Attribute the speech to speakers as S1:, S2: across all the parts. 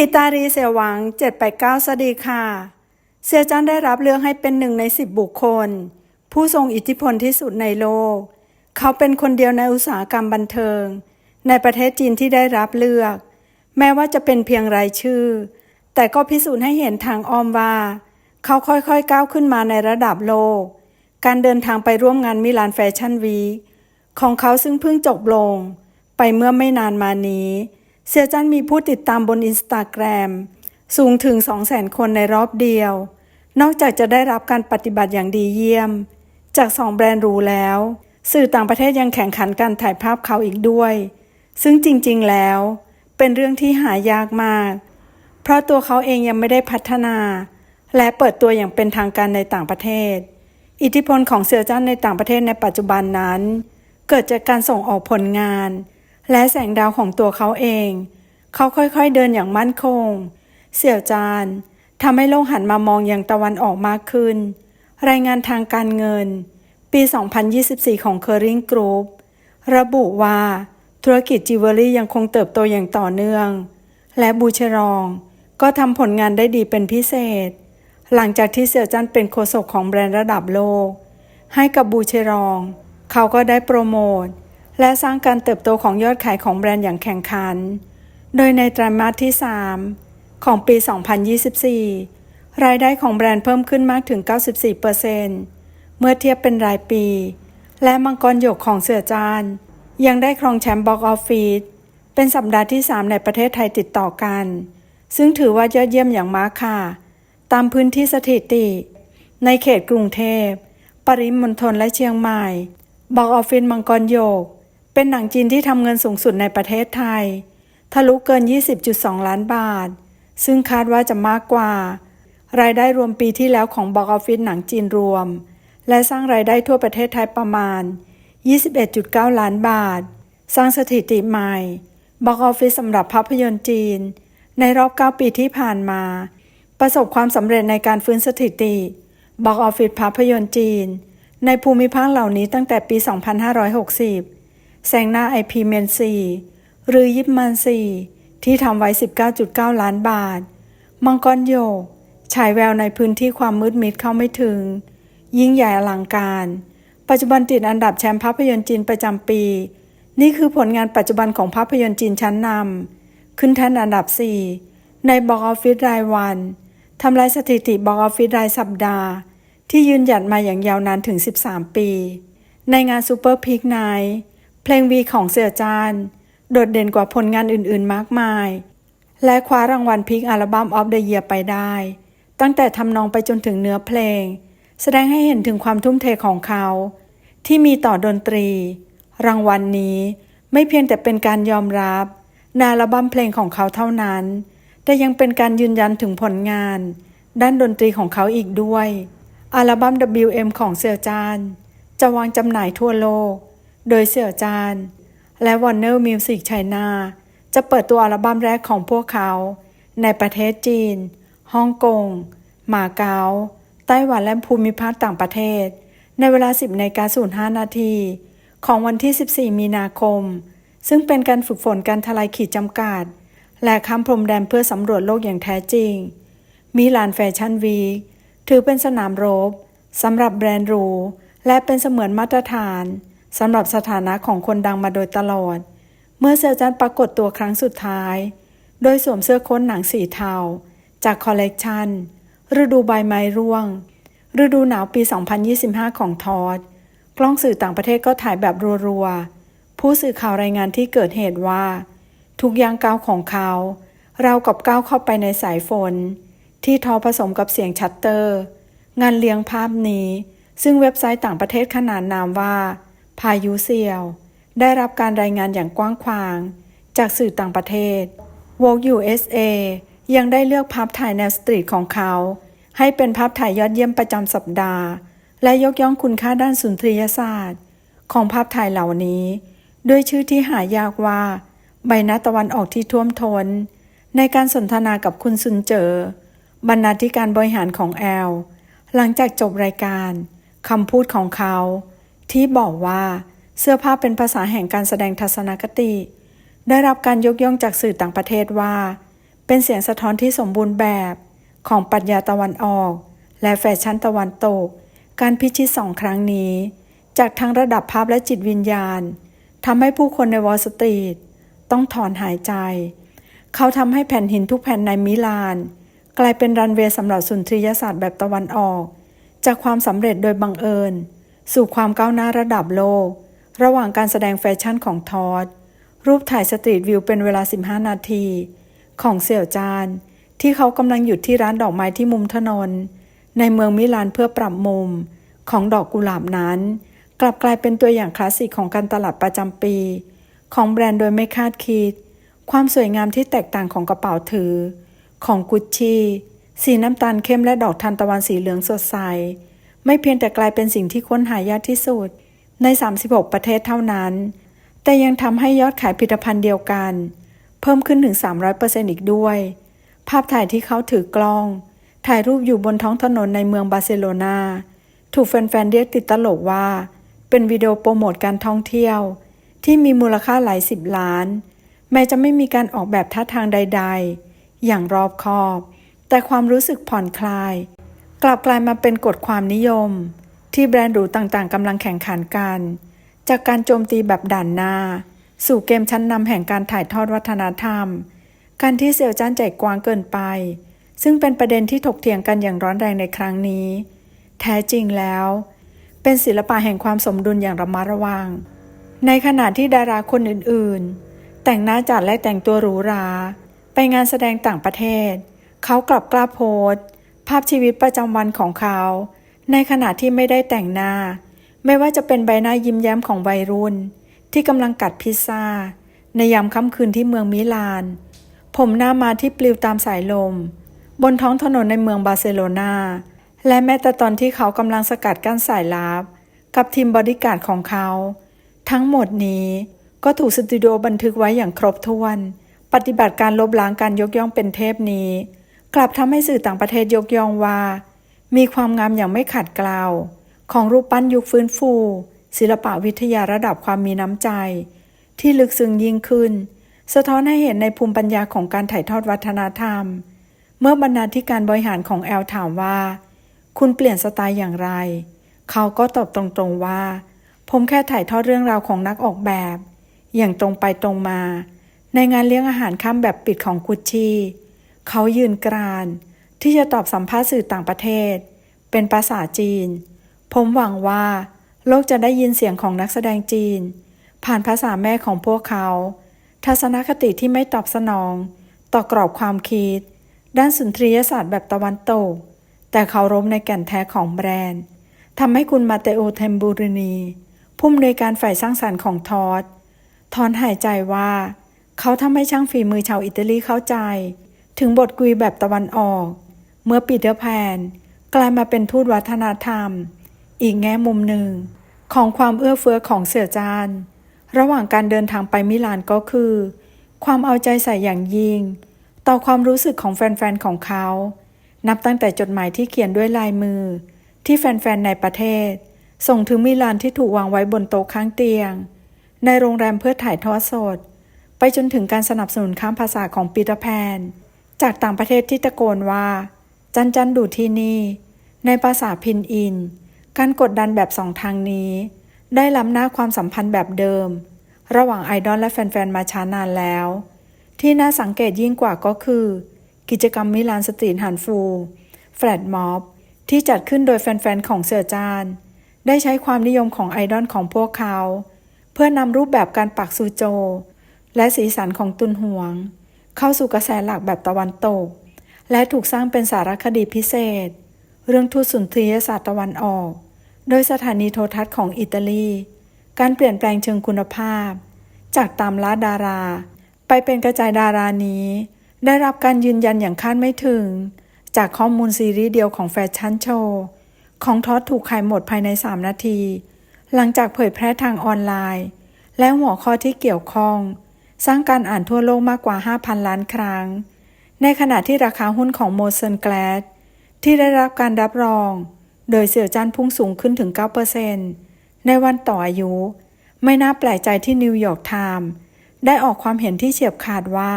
S1: ทิตารีเสียหวัง 789สวัสดีค่ะ เสียจันได้รับเลือกให้เป็นหนึ่งในสิบบุคคล ผู้ทรงอิทธิพลที่สุดในโลก เขาเป็นคนเดียวในอุตสาหกรรมบันเทิง ในประเทศจีนที่ได้รับเลือก แม้ว่าจะเป็นเพียงรายชื่อ แต่ก็พิสูจน์ให้เห็นทางอ้อมว่า เขาค่อยๆก้าวขึ้นมาในระดับโลก การเดินทางไปร่วมงานมิลานแฟชั่นวีของเขาซึ่งเพิ่งจบลง ไปเมื่อไม่นานมานี้ เสียจันมีผู้ติดตามบนอินสตาแกรมสูงถึง 200,000 คนในรอบเดียว นอกจากจะได้รับการปฏิบัติอย่างดีเยี่ยม จากสองแบรนด์รูแล้ว สื่อต่างประเทศยังแข่งขันการถ่ายภาพเขาอีกด้วย ซึ่งจริงๆแล้ว เป็นเรื่องที่หายากมาก เพราะตัวเขาเองยังไม่ได้พัฒนา และเปิดตัวอย่างเป็นทางการในต่างประเทศ อิทธิพลของเสือจ้านในต่างประเทศในปัจจุบันนั้น เกิดจากการส่งออกผลงาน และแสงดาวของตัวเขาเอง เขาค่อยๆเดินอย่างมั่นคง เสี่ยวจานทำให้โลกหันมามองอย่างตะวันออกมากขึ้น รายงานทางการเงิน ปี 2024 ของ c u r r i n g Group ระบุว่าธุรกิจจิวเวลรี่ยังคงเติบโตอย่างต่อเนื่อง และบูเชรองก็ทำผลงานได้ดีเป็นพิเศษ หลังจากที่เสี่ยวจันเป็นโฆษกของแบรนด์ระดับโลก ให้กับบูเชรอง เขาก็ได้โปรโมท และสร้างการเติบโตของยอดขายของแบรนด์อย่างแข่งขัน โดยในไตรมาสที่ 3 ของปี 2024 รายได้ของแบรนด์เพิ่มขึ้นมากถึง 94%เมื่อเทียบเป็นรายปี และมังกรหยกของเสือจาน ยังได้ครองแชมป์บ็อกออฟฟิศเป็นสัปดาห์ที่ 3 ในประเทศไทยติดต่อกัน ซึ่งถือว่ายอดเยี่ยมอย่างมากค่ะ ตามพื้นที่สถิติ ในเขตกรุงเทพ ปริมณฑลและเชียงใหม่ บอกออฟฟิศมังกรโยก เป็นหนังจีนที่ทำเงินสูงสุดในประเทศไทย ทะลุเกิน 20.2 ล้านบาท ซึ่งคาดว่าจะมากกว่า รายได้รวมปีที่แล้วของบ็อกออฟฟิศหนังจีนรวม และสร้างรายได้ทั่วประเทศไทยประมาณ 21.9 ล้านบาท สร้างสถิติใหม่บ็อกออฟฟิศสำหรับภาพยนตร์จีน ในรอบ 9 ปีที่ผ่านมา ประสบความสำเร็จในการฟื้นสถิติบ็อกออฟฟิศภาพยนตร์จีน ในภูมิภาคเหล่านี้ตั้งแต่ปี 2560 แซงหน้าไอพีเมนซีหรือยิปมันซีที่ทำไว้ 19.9 ล้านบาท มังกรโยกฉายแววในพื้นที่ความมืดมิดเข้าไม่ถึง ยิ่งใหญ่อลังการ ปัจจุบันติดอันดับแชมป์ภาพยนตร์จีนประจำปี นี่คือผลงานปัจจุบันของภาพยนตร์จีนชั้นนำขึ้นแท่นอันดับ 4 ในบอกออฟฟิศรายวันทำลายสถิติบอกออฟฟิศรายสัปดาห์ ที่ยืนหยัดมาอย่างยาวนานถึง 13 ปี ในงานซูเปอร์พิกไนท์ เพลงวีของเสี่ยจานโดดเด่นกว่าผลงานอื่นๆมากมาย และคว้ารางวัลพิกอัลบั้มออฟเดอะเยียไปได้ ตั้งแต่ทำนองไปจนถึงเนื้อเพลง แสดงให้เห็นถึงความทุ่มเทของเขา ที่มีต่อดนตรี รางวัลนนี้ไม่เพียงแต่เป็นการยอมรับในอัลบั้มเพลงของเขาเท่านั้น แต่ยังเป็นการยืนยันถึงผลงาน ด้านดนตรีของเขาอีกด้วย อัลบั้ม WM ของเสี่ยวจานจะวางจำหน่ายทั่วโลก โดยเสี่ยวจาน และ Warner Music China จะเปิดตัวอัลบั้มแรกของพวกเขา ในประเทศจีน ฮ่องกง มาเก๊า ไต้หวันและภูมิภาคต่างประเทศ ในเวลา 10นาฬิกา05 นาที ของวันที่ 14 มีนาคม ซึ่งเป็นการฝึกฝนการทลายขีดจำกัด และข้ามพรมแดนเพื่อสำรวจโลกอย่างแท้จริง มิลานแฟชั่นวีคถือเป็นสนามรบสำหรับแบรนด์หรูและเป็นเสมือนมาตรฐาน สำหรับสถานะของคนดังมาโดยตลอด เมื่อเซลจันปรากฏตัวครั้งสุดท้าย โดยสวมเสื้อโค้ทหนังสีเทา จากคอลเลกชันฤดูใบไม้ร่วง ฤดูหนาวปี 2025 ของทอด กล้องสื่อต่างประเทศก็ถ่ายแบบรัวๆ ผู้สื่อข่าวรายงานที่เกิดเหตุว่า ทุกย่างก้าวของเขา เรากับก้าวเข้าไปในสายฝน ที่ทอผสมกับเสียงชัตเตอร์ งานเลี้ยงภาพนี้ ซึ่งเว็บไซต์ต่างประเทศขนานนามว่า พายุเซียว ได้รับการรายงานอย่างกว้างขวาง จากสื่อต่างประเทศ Vogue USA ยังได้เลือกภาพถ่ายแนวสตรีทของเขา ให้เป็นภาพถ่ายยอดเยี่ยมประจำสัปดาห์ และยกย่องคุณค่าด้านสุนทรียศาสตร์ ของภาพถ่ายเหล่านี้ ด้วยชื่อที่หายากว่า ใบหน้าตะวันออกที่ท่วมทนในการสนทนากับคุณซุนเจอบรรณาธิการบริหารของแอล หลังจากจบรายการคำพูดของเขา ที่บอกว่าเสื้อผ้าเป็นภาษาแห่งการแสดงทัศนคติ ได้รับการยกย่องจากสื่อต่างประเทศว่า เป็นเสียงสะท้อนที่สมบูรณ์แบบของปรัชญาตะวันออก และแฟชั่นตะวันตก การพิชิตสองครั้งนี้ จากทั้งระดับภาพและจิตวิญญาณทำให้ผู้คนในวอลสตรีทต้องถอนหายใจ เขาทำให้แผ่นหินทุกแผ่นในมิลาน กลายเป็นรันเวย์สำหรับสุนทรียศาสตร์แบบตะวันออก จากความสำเร็จโดยบังเอิญ สู่ความก้าวหน้าระดับโลก ระหว่างการแสดงแฟชั่นของทอด รูปถ่ายสตรีทวิวเป็นเวลา 15 นาที ของเสี่ยวจาน ที่เขากำลังหยุดที่ร้านดอกไม้ที่มุมถนน ในเมืองมิลานเพื่อปรับมุม ของดอกกุหลาบนั้น กลับกลายเป็นตัวอย่างคลาสสิกของการตลาดประจำปี ของแบรนด์โดยไม่คาดคิด ความสวยงามที่แตกต่างของกระเป๋าถือ ของกุชชี่สีน้ำตาลเข้มและดอกทานตะวันสีเหลืองสดใส ไม่เพียงแต่กลายเป็นสิ่งที่ค้นหายากที่สุด ใน 36 ประเทศเท่านั้น แต่ยังทำให้ยอดขายผลิตภัณฑ์เดียวกัน เพิ่มขึ้นถึง 300%อีกด้วย ภาพถ่ายที่เขาถือกล้อง ถ่ายรูปอยู่บนท้องถนนในเมืองบาร์เซโลนาถูกแฟนๆเรียกติดตลกว่า เป็นวิดีโอโปรโมทการท่องเที่ยว ที่มีมูลค่าหลายสิบล้าน แม้จะไม่มีการออกแบบท่าทางใด ๆ อย่างรอบคอบ แต่ความรู้สึกผ่อนคลาย กลับกลายมาเป็นกฎความนิยม ที่แบรนด์หรูต่างๆกำลังแข่งขันกัน จากการโจมตีแบบด่านหน้า สู่เกมชั้นนำแห่งการถ่ายทอดวัฒนธรรม การที่เซียวจ้านใจกว้างเกินไป ซึ่งเป็นประเด็นที่ถกเถียงกันอย่างร้อนแรงในครั้งนี้ แท้จริงแล้ว เป็นศิลปะแห่งความสมดุลอย่างระมัดระวัง ในขณะที่ดาราคนอื่นๆ แต่งหน้าจัดและแต่งตัวหรูหรา ไปงานแสดงต่างประเทศ เขากลับกล้าโพสต์ ภาพชีวิตประจำวันของเขา ในขณะที่ไม่ได้แต่งหน้า ไม่ว่าจะเป็นใบหน้ายิ้มแย้มของวัยรุ่น ที่กำลังกัดพิซซ่า ในยามค่ำคืนที่เมืองมิลาน ผมหน้ามาที่ปลิวตามสายลม บนท้องถนนในเมืองบาร์เซโลนาและแม้แต่ตอนที่เขากำลังสกัดกั้นสายลับ กับทีมบอดี้การ์ดของเขา ทั้งหมดนี้ก็ถูกสตูดิโอบันทึกไว้อย่างครบถ้วน ปฏิบัติการลบล้างการยกย่องเป็นเทพนี้ กลับทำให้สื่อต่างประเทศยกย่องว่า มีความงามอย่างไม่ขัดเกลาของรูปปั้นยุคฟื้นฟู ศิลปะวิทยาระดับความมีน้ำใจ ที่ลึกซึ้งยิ่งขึ้น สะท้อนให้เห็นในภูมิปัญญาของการถ่ายทอดวัฒนธรรม เมื่อบรรณาธิการบริหารของแอลถามว่า คุณเปลี่ยนสไตล์อย่างไร เขาก็ตอบตรงๆว่า ผมแค่ถ่ายทอดเรื่องราวของนักออกแบบ อย่างตรงไปตรงมา ในงานเลี้ยงอาหารค่ำแบบปิดของกุชชี่ เขายืนกราน ที่จะตอบสัมภาษณ์สื่อต่างประเทศ เป็นภาษาจีน ผมหวังว่า โลกจะได้ยินเสียงของนักแสดงจีน ผ่านภาษาแม่ของพวกเขา ทัศนคติที่ไม่ตอบสนอง ต่อกรอบความคิด ด้านสุนทรียศาสตร์แบบตะวันตก แต่เขารบในแก่นแท้ของแบรนด์ทำให้คุณมาเตโอเทมบูรินีผู้อำนวยการฝ่ายสร้างสรรค์ของทอดถอนหายใจว่า เขาทำให้ช่างฝีมือชาวอิตาลีเข้าใจ ถึงบทกุยแบบตะวันออก เมื่อปีเตอร์แพนกลายมาเป็นทูตวัฒนธรรม อีกแง่มุมหนึ่ง ของความเอื้อเฟื้อของเสี่ยจานระหว่างการเดินทางไปมิลานก็คือ ความเอาใจใส่อย่างยิ่ง ต่อความรู้สึกของแฟนๆของเขา นับตั้งแต่จดหมายที่เขียนด้วยลายมือ ที่แฟนๆในประเทศ ส่งถึงมิลานที่ถูกวางไว้บนโต๊ะข้างเตียง ในโรงแรมเพื่อถ่ายทอดสด ไปจนถึงการสนับสนุนข้ามภาษาของปีเตอร์แพน จากต่างประเทศที่ตะโกนว่า จันจันดูที่นี่ ในภาษาพินอิน การกดดันแบบสองทางนี้ ได้ล้ำหน้าความสัมพันธ์แบบเดิม ระหว่างไอดอลและแฟนๆ มาช้านานแล้ว ที่น่าสังเกตยิ่งกว่าก็คือ กิจกรรมมิลานสตรีทหันฟู แฟลตม็อบที่จัดขึ้นโดยแฟนๆ ของเสือจาน ได้ใช้ความนิยมของไอดอลของพวกเขา เพื่อนำรูปแบบการปักซูโจ และสีสันของตุนหวง เข้าสู่กระแสหลักแบบตะวันตก และถูกสร้างเป็นสารคดีพิเศษ เรื่องทูตสุนทรียศาสตร์ตะวันออก โดยสถานีโทรทัศน์ของอิตาลี การเปลี่ยนแปลงเชิงคุณภาพ จากตามล่าดารา ไปเป็นกระจายดารานี้ ได้รับการยืนยันอย่างคาดไม่ถึง จากข้อมูลซีรีส์เดียวของแฟชั่นโชว์ของทอดถูกขายหมดภายใน 3 นาที หลังจากเผยแพร่ทางออนไลน์ และหัวข้อที่เกี่ยวข้อง สร้างการอ่านทั่วโลกมากกว่า 5,000 ล้านครั้ง ในขณะที่ราคาหุ้นของโมเซนแกลดที่ได้รับการรับรอง โดยเสี่ยวจันพุ่งสูงขึ้นถึง 9%ในวันต่ออายุ ไม่น่าแปลกใจที่นิวยอร์กไทม์ได้ออกความเห็นที่เฉียบขาดว่า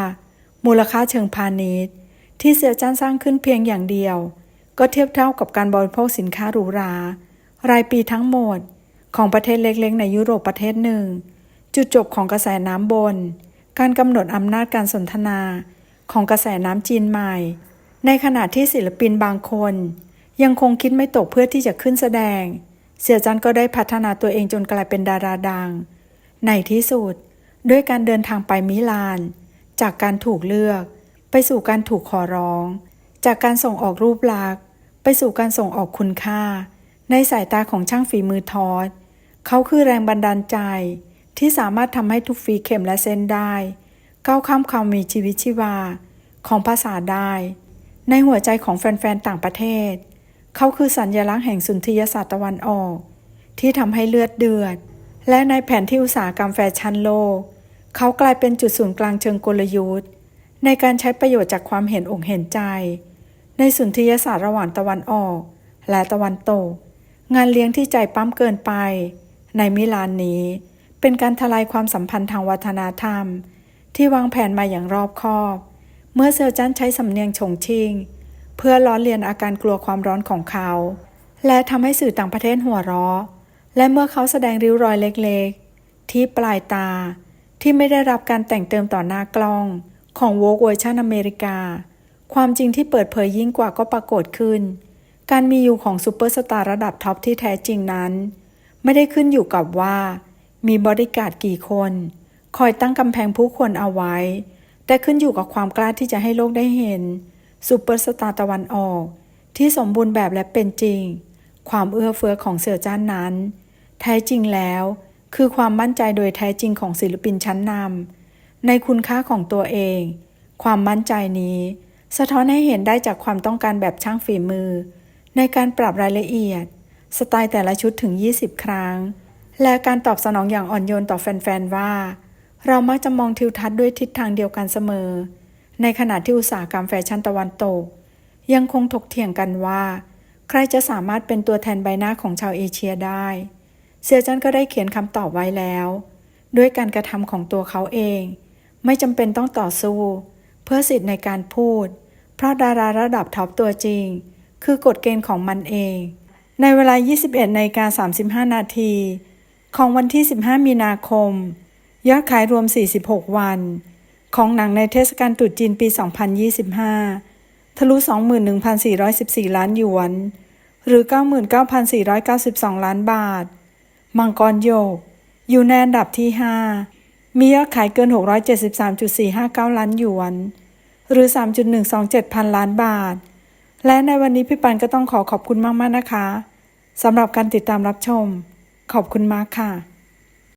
S1: มูลค่าเชิงพาณิชย์ ที่เซียวจ้านสร้างขึ้นเพียงอย่างเดียว ก็เทียบเท่ากับการบริโภคสินค้าหรูหรารายปีทั้งหมดของประเทศเล็กๆ ในยุโรปประเทศหนึ่ง จุดจบของกระแสน้ำบน การกำหนดอำนาจการสนทนาของกระแสน้ำจีนใหม่ ในขณะที่ศิลปินบางคน ยังคงคิดไม่ตกเพื่อที่จะขึ้นแสดง เสี่ยจันก็ได้พัฒนาตัวเองจนกลายเป็นดาราดัง ในที่สุด ด้วยการเดินทางไปมิลาน จากการถูกเลือก ไปสู่การถูกขอร้อง จากการส่งออกรูปลักษณ์ ไปสู่การส่งออกคุณค่า ในสายตาของช่างฝีมือทอด เขาคือแรงบันดาลใจ ที่สามารถทำให้ทุกฝีเข็มและเส้นได้ ก้าวข้ามความมีชีวิตชีวา ของภาษาได้ ในหัวใจของแฟนๆต่างประเทศ เขาคือสัญญลักษณ์แห่งสุนทรียศาสตร์ตะวันออก ที่ทำให้เลือดเดือด และในแผนที่อุตสาหกรรมแฟชั่นโลก เขากลายเป็นจุดศูนย์กลางเชิงกลยุทธ์ ในการใช้ประโยชน์จากความเห็นอกเห็นใจ ในสุนทรียศาสตร์ระหว่างตะวันออก และตะวันตก งานเลี้ยงที่ใจปั้มเกินไป ในมิลานนี้ เป็นการทลายความสัมพันธ์ทางวัฒนธรรม ที่วางแผนมาอย่างรอบคอบ เมื่อเซลจันใช้สำเนียงชงชิง เพื่อล้อเลียนอาการกลัวความร้อนของเขา และทำให้สื่อต่างประเทศหัวเราะ และเมื่อเขาแสดงริ้วรอยเล็กๆ ที่ปลายตาที่ไม่ได้รับการแต่งเติมต่อหน้ากล้อง ของโวกเวอร์ชันอเมริกา ความจริงที่เปิดเผยยิ่งกว่าก็ปรากฏขึ้น การมีอยู่ของซูเปอร์สตาร์ระดับท็อปที่แท้จริงนั้น ไม่ได้ขึ้นอยู่กับว่า มีบริการดกี่คน คอยตั้งกำแพงผู้คนเอาไว้ แต่ขึ้นอยู่กับความกล้าที่จะให้โลกได้เห็นซูเปอร์สตาร์ตะวันออก ที่สมบูรณ์แบบและเป็นจริง ความเอื้อเฟื้อของเสือจ้านนั้น แท้จริงแล้ว คือความมั่นใจโดยแท้จริงของศิลปินชั้นนำในคุณค่าของตัวเอง ความมั่นใจนี้ สะท้อนให้เห็นได้จากความต้องการแบบช่างฝีมือ ในการปรับรายละเอียด สไตล์แต่ละชุดถึง 20 ครั้ง และการตอบสนองอย่างอ่อนโยนต่อแฟนๆว่า เรามักจะมองทิวทัศน์ด้วยทิศทางเดียวกันเสมอ ในขณะที่อุตสาหกรรมแฟชั่นตะวันตก ยังคงถกเถียงกันว่า ใครจะสามารถเป็นตัวแทนใบหน้าของชาวเอเชียได้ เซียจันก็ได้เขียนคำตอบไว้แล้ว ด้วยการกระทำของตัวเขาเอง ไม่จำเป็นต้องต่อสู้ เพื่อสิทธิ์ในการพูด เพราะดาราระดับท็อปตัวจริง คือกฎเกณฑ์ของมันเอง ในเวลา 21นาฬิกา35 นาที ของวันที่ 15 มีนาคม ยอดขายรวม 46 วัน ของหนังในเทศกาลตรุษจีนปี 2025 ทะลุ 21,414 ล้านหยวน หรือ 99,492 ล้านบาท มังกรโยก อยู่ในอันดับที่ 5 มียอดขายเกิน 673.459 ล้านหยวน หรือ 3.127 พันล้านบาท และในวันนี้พี่ปันก็ต้องขอขอบคุณมาก ๆ นะคะสำหรับการติดตามรับชม ขอบคุณมากค่ะ